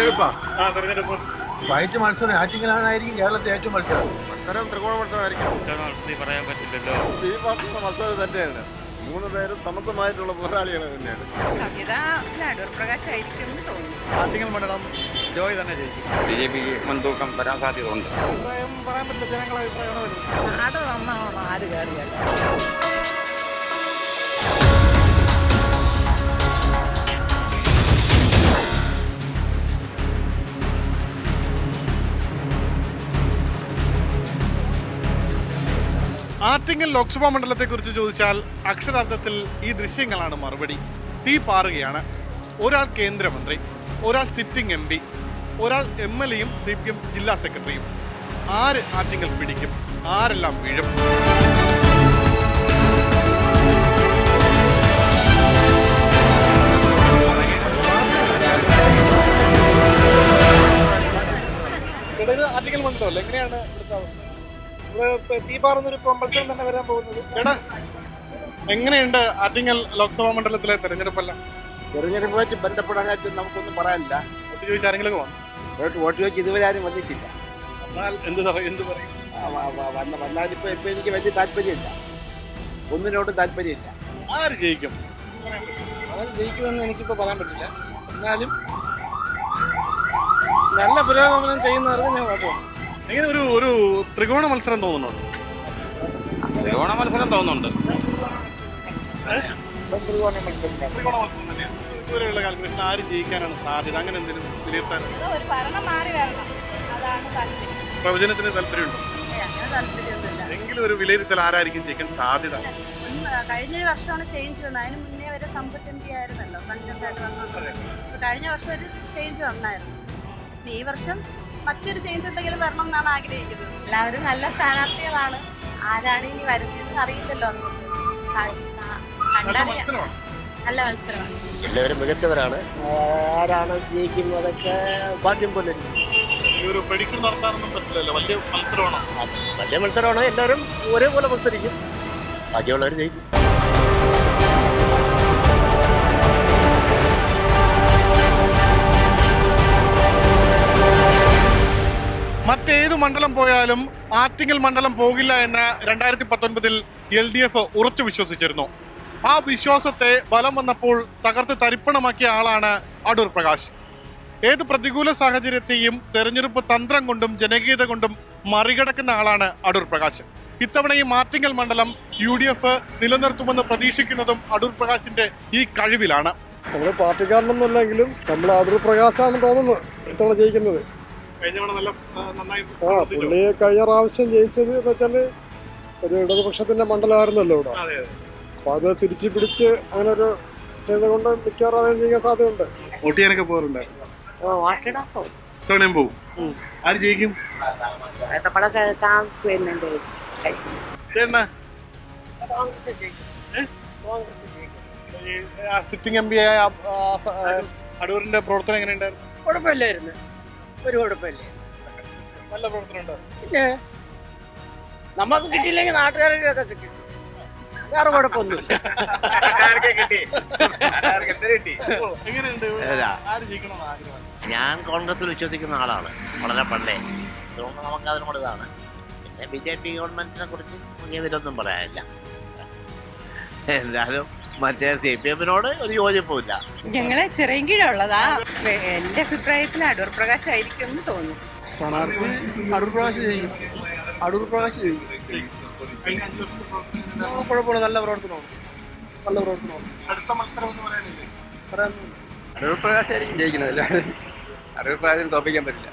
തെരഞ്ഞെടുപ്പാ. ആ തെരഞ്ഞെടുപ്പ്. വൈറ്റ് മത്സരം ആറ്റിങ്ങലാണായിരിക്കും കേരളത്തെ ഏറ്റവും മത്സരം. മത്സരം ത്രികോണ മത്സരമായിരിക്കും. നടത്തി പറയാൻ പറ്റില്ലല്ലോ. ഈ പാർട്ടിയുടെ മത്സരം തന്നെയാണ്. മൂന്ന് പേരും സമത്വമായിട്ടുള്ള പോരാളികൾ തന്നെയാണ്. ആറ്റിങ്ങൽ മണ്ഡലം ജോയ് തന്നെ ജയിക്കും. ബി ജെ പിക്ക് മുൻതൂക്കം വരാൻ സാധ്യതയുണ്ട്. അഭിപ്രായം പറയാൻ പറ്റില്ല. ജനങ്ങളെ അഭിപ്രായമാണ് ആര് കയറിയല്ല ആറ്റിങ്ങൽ ലോക്സഭാ മണ്ഡലത്തെക്കുറിച്ച് ചോദിച്ചാൽ അക്ഷരാർത്ഥത്തിൽ ഈ ദൃശ്യങ്ങളാണ് മറുപടി. തീ പാറുകയാണ്. ഒരാൾ കേന്ദ്രമന്ത്രി ഒരാൾ സിറ്റിംഗ് എം പി ഒരാൾ എം എൽ എയും സി പി എം ജില്ലാ സെക്രട്ടറിയും. ആര് ആറ്റിങ്ങൽ പിടിക്കും? ആരെല്ലാം വീഴും? ആറ്റിങ്ങൽ മണ്ഡലമല്ല എങ്ങനെയാണ് തീപാറുന്നൊരു മത്സരം തന്നെ വരാൻ പോകുന്നത്. എടാ എങ്ങനെയുണ്ട് ആറ്റിങ്ങൽ ലോക്സഭാ മണ്ഡലത്തിലെ തെരഞ്ഞെടുപ്പെല്ലാം തെരഞ്ഞെടുപ്പുമായിട്ട് ബന്ധപ്പെടാനായിട്ട് നമുക്കൊന്നും പറയാനില്ല. വോട്ട് ചോദിച്ച ആരെങ്കിലും വന്നു വോട്ട് വോട്ട് ചോദിച്ച് ഇതുവരെ ആരും വന്നിട്ടില്ല. എന്ത് എന്ത് പറയും? വന്ന വന്നാലിപ്പോ ഇപ്പൊ എനിക്ക് വലിയ താല്പര്യമില്ല. ഒന്നിനോടും താല്പര്യമില്ല. ആര് ജയിക്കും? ജയിക്കുമെന്ന് എനിക്കിപ്പോ പറയാൻ പറ്റില്ല. എന്നാലും നല്ല പുരോഗമനം ചെയ്യുന്നവർക്ക് ഞാൻ വോട്ട് എങ്ങനെ ഒരു ഒരു ത്രികോണ മത്സരം തോന്നുന്നുണ്ട് ത്രികോണ മത്സരം തോന്നുന്നുണ്ട്. ത്രികോണ മത്സരം തന്നെയാണ് ഇതുവരെയുള്ള കാൽക്കുലേഷൻ ആര് ജയിക്കാനാണ് സാധ്യത? അങ്ങനെ എന്തെങ്കിലും വിലയിരുത്താൻ പ്രവചനത്തിന് താല്പര്യമുണ്ടോ? എങ്കിലും ഒരു വിലയിരുത്തൽ ആരായിരിക്കും ജയിക്കാൻ സാധ്യത? കഴിഞ്ഞ വർഷമാണ് ചേഞ്ച് വന്നത്. അതിന് മുന്നേ വരെ സമ്പത്ത് എം പി ആയിരുന്നല്ലോ. കണ്ടന്റ് ആയിട്ട് വന്നത് കഴിഞ്ഞ വർഷം ഒരു ചേഞ്ച് വന്നായിരുന്നു. ഈ വർഷം മറ്റൊരു ചേഞ്ച് എന്തെങ്കിലും വരണം എന്നാണ് ആഗ്രഹിക്കുന്നത്. എല്ലാവരും നല്ല സ്ഥാനാർത്ഥികളാണ്. ആരാണ് ഇനി വരുന്നതെന്ന് അറിയില്ലല്ലോ. നല്ല കണ്ടറിയാം. മത്സരമാണ്. നല്ല മത്സരമാണ്. എല്ലാവരും മികച്ചവരാണ്. ആരാണ് ജയിക്കുന്നതൊക്കെ ഭാഗ്യം പോലെ. വലിയ മത്സരമാണ്. എല്ലാവരും ഒരേപോലെ മത്സരിക്കും. ഭാഗ്യമുള്ളവർ ജയിക്കും. മണ്ഡലം പോയാലും ആറ്റിങ്ങൽ മണ്ഡലം പോകില്ല എന്ന് രണ്ടായിരത്തി പത്തൊൻപതിൽ എൽ ഡി എഫ് ഉറച്ചു വിശ്വസിച്ചിരുന്നു. ആ വിശ്വാസത്തെ ബലം വന്നപ്പോൾ തകർത്ത് തരിപ്പണമാക്കിയ ആളാണ് അടൂർ പ്രകാശ്. ഏത് പ്രതികൂല സാഹചര്യത്തെയും തെരഞ്ഞെടുപ്പ് തന്ത്രം കൊണ്ടും ജനകീയത കൊണ്ടും മറികടക്കുന്ന ആളാണ് അടൂർ പ്രകാശ്. ഇത്തവണയും ആറ്റിങ്ങൽ മണ്ഡലം യു ഡി എഫ് നിലനിർത്തുമെന്ന് പ്രതീക്ഷിക്കുന്നതും അടൂർ പ്രകാശിന്റെ ഈ കഴിവിലാണ്. നമ്മൾ പാർട്ടിക്കാരനൊന്നുമല്ലെങ്കിലും നമ്മൾ അടൂർ പ്രകാശാണ് തോന്നുന്നത് ഇത്തവണ ജയിക്കുന്നത്. ആ പുള്ളി കഴിഞ്ഞ പ്രാവശ്യം ജയിച്ചത് എന്ന് വെച്ചാൽ ഒരു ഇടതുപക്ഷത്തിന്റെ മണ്ഡലമായിരുന്നല്ലോ ഇവിടെ. അപ്പൊ അത് തിരിച്ചു പിടിച്ച് അങ്ങനെ ഒരു ചെയ്തുകൊണ്ട് മിക്കവാറും അതിന് ജയിക്കാൻ സാധ്യതയുണ്ട്. വോട്ട് ചെയ്യാനൊക്കെ പോകാറുണ്ട്. ഇത്തവണയും പോവും. ആര് ജയിക്കും? ചാൻസ് വരുന്നുണ്ട്. ചേട്ടനാ? സിറ്റിംഗ് എം പി ആയ അടൂരിന്റെ പ്രവർത്തനം എങ്ങനെയുണ്ടായിരുന്നു? കുഴപ്പമില്ലായിരുന്നു. ഒരു കുഴപ്പമില്ല. നല്ല പിന്നെ നമുക്ക് കിട്ടിയില്ലെങ്കിൽ നാട്ടുകാർക്കൊക്കെ കിട്ടി. വേറെ കുഴപ്പമൊന്നുമില്ല. ഞാൻ കോൺഗ്രസിൽ വിശ്വസിക്കുന്ന ആളാണ്. വളരെ പണ്ടേ. അതുകൊണ്ട് നമുക്ക് അതിനോട് ഇതാണ്. പിന്നെ ബി ജെ പി ഗവൺമെന്റിനെ കുറിച്ച് ഇതിലൊന്നും പറയാനില്ല. എന്തായാലും മറ്റേ സി പി എമ്മിനോട് ഒരു യോജിപ്പുമില്ല. ഞങ്ങൾ കീഴുള്ളതാ എന്റെ അഭിപ്രായത്തിൽ അടൂർ പ്രകാശ് ആയിരിക്കും എന്ന് തോന്നുന്നു. സ്ഥാനാർത്ഥി അടൂർ പ്രകാശ് ജയിക്കും. അടൂർ പ്രകാശ് കുഴപ്പമില്ല. നല്ല പ്രവർത്തനമാണ്. നല്ല പ്രവർത്തനമാണ്. അടുത്ത മത്സരം അടൂർ പ്രകാശായിരിക്കും ജയിക്കുന്നത്. എല്ലാവരും അടൂർ പ്രകാശിന് തോപ്പിക്കാൻ പറ്റില്ല.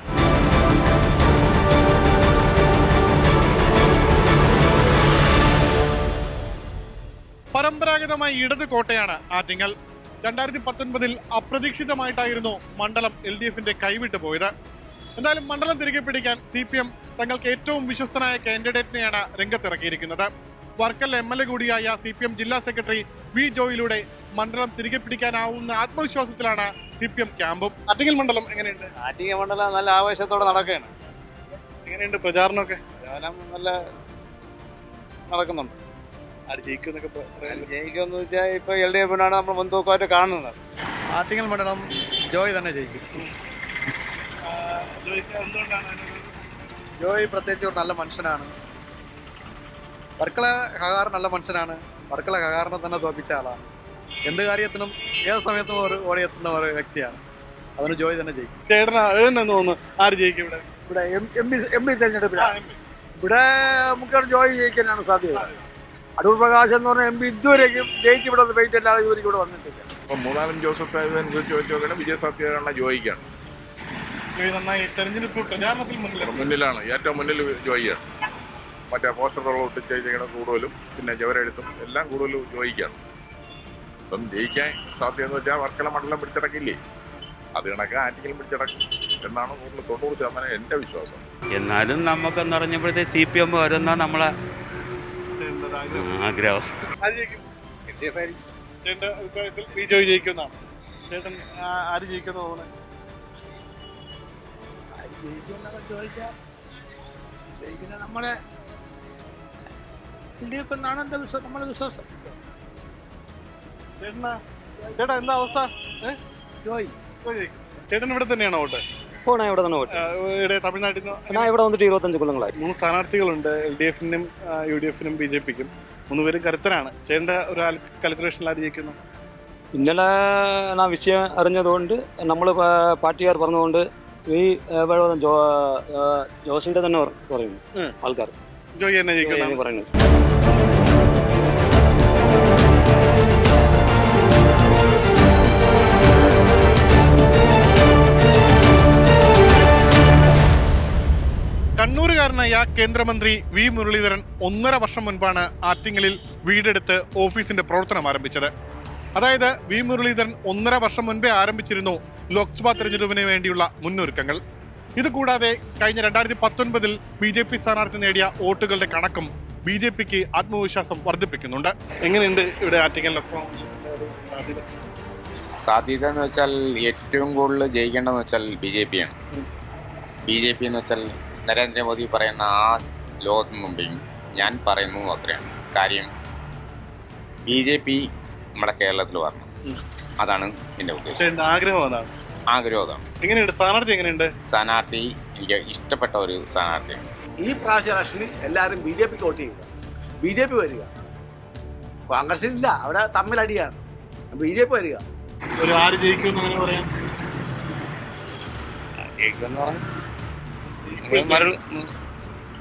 പരമ്പരാഗതമായി ഇടത് കോട്ടയാണ് ആറ്റിങ്ങൽ. രണ്ടായിരത്തി പത്തൊൻപതിൽ അപ്രതീക്ഷിതമായിട്ടായിരുന്നു മണ്ഡലം എൽ ഡി എഫിന്റെ കൈവിട്ടു പോയത്. എന്തായാലും മണ്ഡലം തിരികെ പിടിക്കാൻ സി പി എം തങ്ങൾക്ക് ഏറ്റവും വിശ്വസ്തനായ കാൻഡിഡേറ്റിനെയാണ് രംഗത്തിറക്കിയിരിക്കുന്നത്. വർക്കൽ എം എൽ എ കൂടിയായ സി പി എം ജില്ലാ സെക്രട്ടറി വി ജോയിലൂടെ മണ്ഡലം തിരികെ പിടിക്കാനാവുന്ന ആത്മവിശ്വാസത്തിലാണ് സി പി എം ക്യാമ്പും. ആറ്റിങ്ങൽ മണ്ഡലം എങ്ങനെയുണ്ട്? ആറ്റിങ്ങൽ മണ്ഡലം നല്ല ആവേശത്തോടെ നടക്കുകയാണ്. എങ്ങനെയുണ്ട് പ്രചാരണമൊക്കെ? പ്രചാരണം നല്ല നടക്കുന്നുണ്ട്. ജയിക്കുമെന്ന് വെച്ചാൽ ഇപ്പൊ എൽ ഡി എഫിനാണ് നമ്മൾ മുൻതൂക്കമായിട്ട് കാണുന്നത്. ആറ്റിങ്ങൽ മണ്ഡലം ജോയ് തന്നെ ജയിക്കും. ജോയ് പ്രത്യേകിച്ച് ഒരു നല്ല മനുഷ്യനാണ്. വർക്കല ഹകാർ നല്ല മനുഷ്യനാണ്. വർക്കല ഹകാറിനെ തന്നെ തോപ്പിച്ച ആളാണ്. എന്ത് കാര്യത്തിനും ഏത് സമയത്തും ഒരു ഓടിയെത്തുന്ന ഒരു വ്യക്തിയാണ്. അതിന് ജോയ് തന്നെ ജയിക്കും. ചേട്ടനാ എഴുതെന്ന് തോന്നുന്നു. ആര് ജയിക്കും ഇവിടെ? ഇവിടെ എം പി എം പി തെരഞ്ഞെടുപ്പിലാണ് ഇവിടെ നമുക്ക് ജോയി ജയിക്കാനാണ് സാധ്യത. അടൂർ പ്രകാശ് എന്ന് പറഞ്ഞ എം പി ഇതുവരെയും ജയിച്ച് ഇവിടെ വെയിറ്റ് അല്ലാതെ ഇവർക്ക് ഇവിടെ വന്നിട്ടില്ല. അപ്പം മൂന്നാമൻ ജോസഫ് അനുസരിച്ച് വിജയസാധ്യതയുള്ള ജോയിക്കാണ്. തെരഞ്ഞെടുപ്പ് പ്രചാരണത്തിൽ മുന്നിലാണ് ഏറ്റവും മുന്നിൽ ജോയിയാണ്. മറ്റേ പോസ്റ്ററുകൾ ഒട്ടിച്ചേക്കണം കൂടുതലും പിന്നെ ജവരെഴുത്തും എല്ലാം കൂടുതലും ജോയിക്കാണ്. അപ്പം ജയിക്കാൻ സാധ്യത എന്ന് വെച്ചാൽ വർക്കല മണ്ഡലം പിടിച്ചടക്കില്ലേ? അത് കണക്ക് ആറ്റിക്കലും പിടിച്ചടക്കും എന്നാണ് കൂടുതൽ തൊണ്ണൂറ് ശതമാനം എന്റെ വിശ്വാസം. എന്നാലും നമുക്കെന്ന് പറഞ്ഞപ്പോഴത്തെ സി പി എം വരുന്ന നമ്മളെ ആഗ്രഹം. ചേട്ടന്റെ അഭിപ്രായത്തിൽ ചേട്ടൻ ആര് ജയിക്കുമെന്ന് തോന്നുന്നത് ചോദിച്ചാൽ നമ്മളെ എൽ ഡി എഫ് എന്നാണ് എന്റെ വിശ്വാസം നമ്മളെ വിശ്വാസം. ചേട്ടനാ? ചേട്ടാ എന്താ അവസ്ഥ? ഏ? ജോയ്. ജോയി ചേട്ടൻ ഇവിടെ തന്നെയാണോ വോട്ട്? പോണ ഇവിടെ തന്നെ വോട്ട് ആ, ഇവിടെ തമിഴ്നാട്ടിൽ ഞാൻ ഇവിടെ വന്നിട്ട് ഇരുപത്തഞ്ച് കൊല്ലങ്ങളായി. മൂന്ന് സ്ഥാനാർത്ഥികളുണ്ട് എൽ ഡി എഫിനും യു ഡി എഫിനും ബി ജെ പിക്കും മൂന്ന് പേരും കരുത്തരാണ്. ചേട്ടന്റെ ഒരു കാൽക്കുലേഷനിൽ ആര് ജയിക്കുന്നു ഇന്നലെ ഞാൻ വിഷയം അറിഞ്ഞതുകൊണ്ട് നമ്മൾ പാർട്ടിക്കാർ പറഞ്ഞതുകൊണ്ട് ഈ ജോസിയുടെ തന്നെ പറയുന്നു. ആൾക്കാർ. ജോയി തന്നെ ജയിക്കുന്നു കണ്ണൂരുകാരനായ കേന്ദ്രമന്ത്രി വി മുരളീധരൻ ഒന്നര വർഷം മുൻപാണ് ആറ്റിങ്ങലിൽ വീടെടുത്ത് ഓഫീസിന്റെ പ്രവർത്തനം ആരംഭിച്ചത്. അതായത് വി മുരളീധരൻ ഒന്നര വർഷം മുൻപേ ആരംഭിച്ചിരുന്നു ലോക്സഭാ തെരഞ്ഞെടുപ്പിന് വേണ്ടിയുള്ള മുന്നൊരുക്കങ്ങൾ. ഇതുകൂടാതെ കഴിഞ്ഞ രണ്ടായിരത്തി പത്തൊൻപതിൽ ബി ജെ പി സ്ഥാനാർത്ഥി നേടിയ വോട്ടുകളുടെ കണക്കും ബി ജെ പിക്ക് ആത്മവിശ്വാസം വർദ്ധിപ്പിക്കുന്നുണ്ട്. എങ്ങനെയുണ്ട് ഇവിടെ ആറ്റിങ്ങൽ സാധ്യത? സാധ്യത എന്ന് വെച്ചാൽ ഏറ്റവും കൂടുതൽ ജയിക്കേണ്ടതെന്ന് വെച്ചാൽ ബി ജെ പി ആണ്. ബി ജെ പി എന്ന് വെച്ചാൽ നരേന്ദ്രമോദി പറയുന്ന ആ ലോകത്തിന് മുമ്പേയും ഞാൻ പറയുന്നു അത്രയാണ് കാര്യം ബി ജെ പി നമ്മുടെ കേരളത്തിൽ വരണം. അതാണ് എന്റെ ഉദ്ദേശം. ആഗ്രഹം അതാണ്. ആഗ്രഹം അതാണ്. എങ്ങനെയുണ്ട്? സ്ഥാനാർത്ഥി എങ്ങനെയുണ്ട്? സ്ഥാനാർത്ഥി എനിക്ക് ഇഷ്ടപ്പെട്ട ഒരു സ്ഥാനാർത്ഥിയാണ്. ഈ പ്രാവശ്യ ഇലക്ഷനിൽ എല്ലാവരും ബി ജെ പിക്ക് വോട്ട് ചെയ്യുക. ബി ജെ പി വരിക. കോൺഗ്രസിലില്ല അവിടെ തമ്മിലടിയാണ് ബി ജെ പി വരിക. ഒരു ആര് ജയിക്കും എന്ന് പറയാം?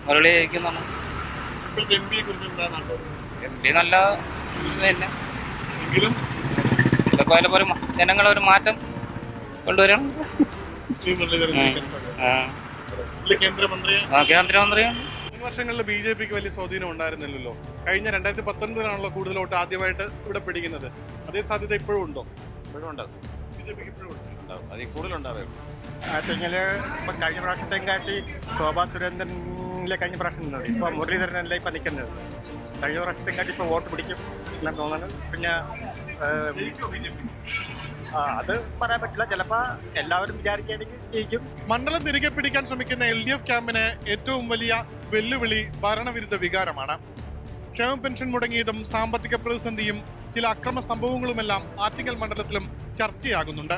ഇപ്പോഴത്തെ ആയിരിക്കും എന്താണ് എം പി നല്ല തന്നെ എങ്കിലും ചിലപ്പോൾ അതിലൊരു ജനങ്ങളൊരു മാറ്റം കൊണ്ടുവരണം കേന്ദ്രമന്ത്രിയാണ്. വർഷങ്ങളിൽ ബി ജെ പിക്ക് വലിയ സ്വാധീനം ഉണ്ടായിരുന്നില്ലല്ലോ. കഴിഞ്ഞ രണ്ടായിരത്തി പത്തൊൻപതിലാണല്ലോ കൂടുതൽ വോട്ട് ആദ്യമായിട്ട് ഇവിടെ പിടിക്കുന്നത്. അതേ സാധ്യത ഇപ്പോഴും ഉണ്ടോ? ഇപ്പോഴും ഉണ്ട്. ബി ജെ പിക്ക് ഇപ്പോഴും ഉണ്ട്. ഉണ്ടാവും. അതിൽ കൂടുതലുണ്ടാവും ആറ്റിങ്ങൽ ഇപ്പം കഴിഞ്ഞ പ്രാവശ്യത്തെയും കാട്ടി ശോഭാ സുരേന്ദ്രനിലെ കഴിഞ്ഞ പ്രാവശ്യം നിന്നത്. ഇപ്പം മുരളീധരനല്ലേ ഇപ്പം നിൽക്കുന്നത് കഴിഞ്ഞ പ്രാവശ്യത്തെ കാട്ടി ഇപ്പോൾ വോട്ട് പിടിക്കും എന്ന് തോന്നുന്നത്. പിന്നെ ആ, അത് പറയാൻ പറ്റില്ല. ചിലപ്പോൾ എല്ലാവരും വിചാരിക്കുകയാണെങ്കിൽ ജയിക്കും. മണ്ഡലം തിരികെ പിടിക്കാൻ ശ്രമിക്കുന്ന എൽ ഡി എഫ് ക്യാമ്പിന് ഏറ്റവും വലിയ വെല്ലുവിളി ഭരണവിരുദ്ധ വികാരമാണ്. ക്ഷേമ പെൻഷൻ മുടങ്ങിയതും സാമ്പത്തിക പ്രതിസന്ധിയും ചില അക്രമ സംഭവങ്ങളുമെല്ലാം ആറ്റിങ്ങൽ മണ്ഡലത്തിലും ചർച്ചയാകുന്നുണ്ട്.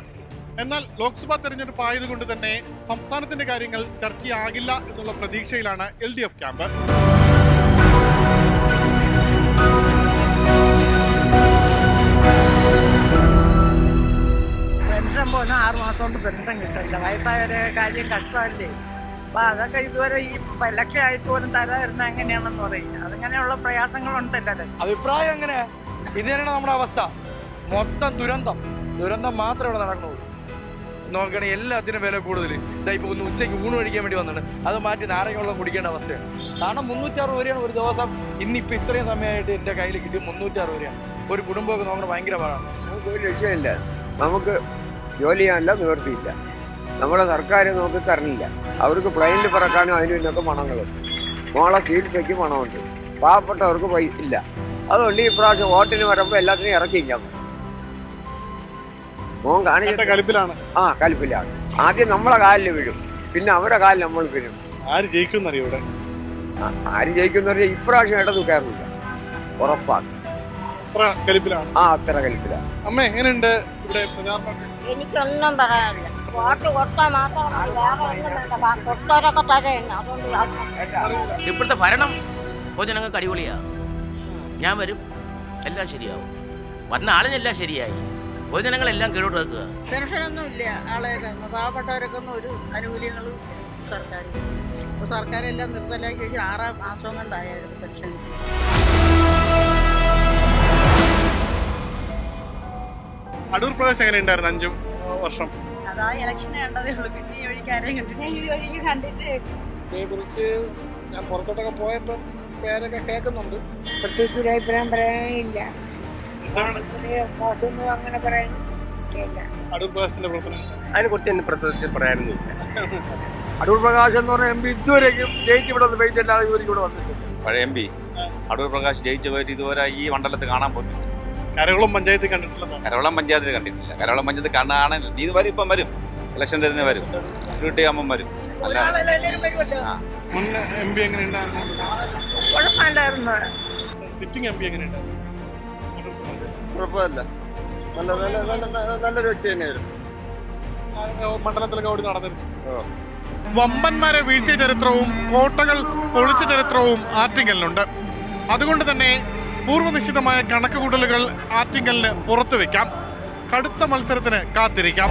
എന്നാൽ ലോക്സഭാ തെരഞ്ഞെടുപ്പ് ആയതുകൊണ്ട് തന്നെ സംസ്ഥാനത്തിന്റെ കാര്യങ്ങൾ ചർച്ചയാകില്ല എന്നുള്ള പ്രതീക്ഷയിലാണ് L D F camp. Pension പോലും ആറ് മാസം കൊണ്ട് പെൻഷൻ കിട്ടില്ല വയസ്സായവരെ കാര്യം കഷ്ടമല്ലേ? അപ്പൊ അതൊക്കെ ഇതുവരെ ഈ ലക്ഷം ആയിട്ട് പോലും തരാതിരുന്ന എങ്ങനെയാണെന്ന് പറയും അതിങ്ങനെയുള്ള പ്രയാസങ്ങളുണ്ടല്ലോ അഭിപ്രായം എങ്ങനെ? ഇത് തന്നെയാണ് നമ്മുടെ അവസ്ഥ. മൊത്തം ദുരന്തം. ദുരന്തം മാത്രമേ ഇവിടെ നടക്കുന്നുള്ളൂ. നോക്കണേ എല്ലാത്തിനും വില കൂടുതൽ ഇതാ ഇപ്പോൾ ഒന്ന് ഉച്ചയ്ക്ക് ഊണ് കഴിക്കാൻ വേണ്ടി വന്നിട്ടുണ്ട്. അത് മാറ്റി നാരങ്ങ വെള്ളം കുടിക്കേണ്ട അവസ്ഥയാണ്. കാരണം മുന്നൂറ്ററുപത് രൂപയാണ് ഒരു ദിവസം. ഇന്നിപ്പോൾ ഇത്രയും സമയമായിട്ട് എന്റെ കയ്യിൽ കിട്ടി മുന്നൂറ്റാറ് രൂപയാണ്. ഒരു കുടുംബമൊക്കെ നോക്കണം ഭയങ്കര പാടാണ്. നമുക്ക് ഒരു രക്ഷയില്ല. നമുക്ക് ജോലി ചെയ്യാനല്ല നിവർത്തിയില്ല നമ്മുടെ സർക്കാർ നമുക്ക് തരണില്ല. അവർക്ക് പ്ലെയിനിൽ പറക്കാനും അതിനും ഇതിനൊക്കെ പണങ്ങളുണ്ട് മോളെ ചികിത്സയ്ക്ക് പണമുണ്ട്. പാവപ്പെട്ടവർക്ക് പൈസ ഇല്ല. അതുകൊണ്ട് ഈ പ്രാവശ്യം വോട്ടിന് വരുമ്പോൾ എല്ലാത്തിനും ഇറക്കി ഞാൻ മോൻ കാണിച്ച കലിപ്പിലാണ്. ആ കലിപ്പിലാണ്. ആദ്യം നമ്മളെ കാലിൽ വീഴും. പിന്നെ അവരുടെ കാലിൽ നമ്മൾ വീഴും. ആര് ജയിക്കും ഇവിടെ? ആര് ജയിക്കുന്ന പറഞ്ഞാൽ ഇപ്രാവശ്യം ഇടതു കയറില്ല ഉറപ്പാണ്. അത്ര കലിപ്പിലാണ്. ആ അത്ര കലിപ്പിലാണ്. അമ്മ എങ്ങനെയുണ്ട് ഇവിടെ എനിക്കൊന്നും പറയാനില്ല. ഇപ്പോഴത്തെ ഭരണം പൊതുജനങ്ങൾക്ക് അടിപൊളിയാ. ഞാൻ വരും. എല്ലാം ശരിയാവും. വന്ന ആളിനെല്ലാം ശരിയായി. പൊതുജനങ്ങളെല്ലാം കീഴോട്ട് വെക്കുക പെൻഷനൊന്നും ഇല്ല ആളെയൊക്കെ പാവപ്പെട്ടവരൊക്കെ ഒന്നും ഒരു ആനുകൂല്യങ്ങളും സർക്കാർ ഇപ്പോൾ സർക്കാരെല്ലാം നിർത്തലാക്കി വെച്ച് ആറാം മാസം കൊണ്ടായിരുന്നു പെൻഷൻ. അടൂർ പ്രദേശം എങ്ങനെ ഉണ്ടായിരുന്നു അഞ്ചു വർഷം? അതാ ഇലക്ഷൻ കണ്ടതേ ഉള്ളൂ. പിന്നെ ഈ വഴിക്ക് ആരെയും കണ്ടിട്ട് ഞാൻ ഈ വഴിക്ക് കണ്ടിട്ട് കുറിച്ച് ഞാൻ പുറത്തോട്ടൊക്കെ പോയപ്പോൾ പേരൊക്കെ കേൾക്കുന്നുണ്ട്. പ്രത്യേകിച്ച് ഒരു അഭിപ്രായം പറയാനില്ല. അങ്ങനെ പറയാൻ അതിനെ കുറിച്ച് തന്നെ പ്രത്യേകിച്ച് പറയാനൊന്നുമില്ല അടൂർ പ്രകാശ് എന്ന് പറഞ്ഞ എം പി ഇതുവരെയും ജയിച്ച് ഇവിടെ വെയിറ്റ് അല്ലാതെ ഇവർക്ക് ഇവിടെ വന്നിട്ടില്ല. പഴയ എം പി. അടൂർ പ്രകാശ് ജയിച്ചു പോയിട്ട് ഇതുവരെ ഈ മണ്ഡലത്തിൽ കാണാൻ പോകുന്നു കരകുളം പഞ്ചായത്ത് കണ്ടിട്ടില്ല കരകുളം പഞ്ചായത്തിൽ കണ്ടിട്ടില്ല. കരകുളം പഞ്ചായത്ത് കാണാൻ നീ വരും ഇപ്പം വരും. ഇലക്ഷന്റെ ഇതിന് വരും. ഡ്യൂട്ടിയാകുമ്പം വരും. അല്ല മുൻ എം പി എങ്ങനെ ഉണ്ടായിരുന്നു കുഴപ്പമില്ലായിരുന്നു. സിറ്റിംഗ് എം പി എങ്ങനെ ഉണ്ടായിരുന്നു കുഴപ്പമില്ല. നല്ല നല്ല നല്ല നല്ല- നല്ലൊരു വ്യക്തി തന്നെയായിരുന്നു. മണ്ഡലത്തിലൊക്കെ ഓടി നടന്നിരുന്നു. വമ്പന്മാരെ വീഴ്ച ചരിത്രവും കോട്ടകൾ പൊളിച്ച ചരിത്രവും ആറ്റിങ്ങലിനുണ്ട്. അതുകൊണ്ട് തന്നെ പൂർവനിശ്ചിതമായ കണക്കുകൂട്ടലുകൾ ആറ്റിങ്ങലിന് പുറത്തുവെക്കാം. കടുത്ത മത്സരത്തിന് കാത്തിരിക്കാം.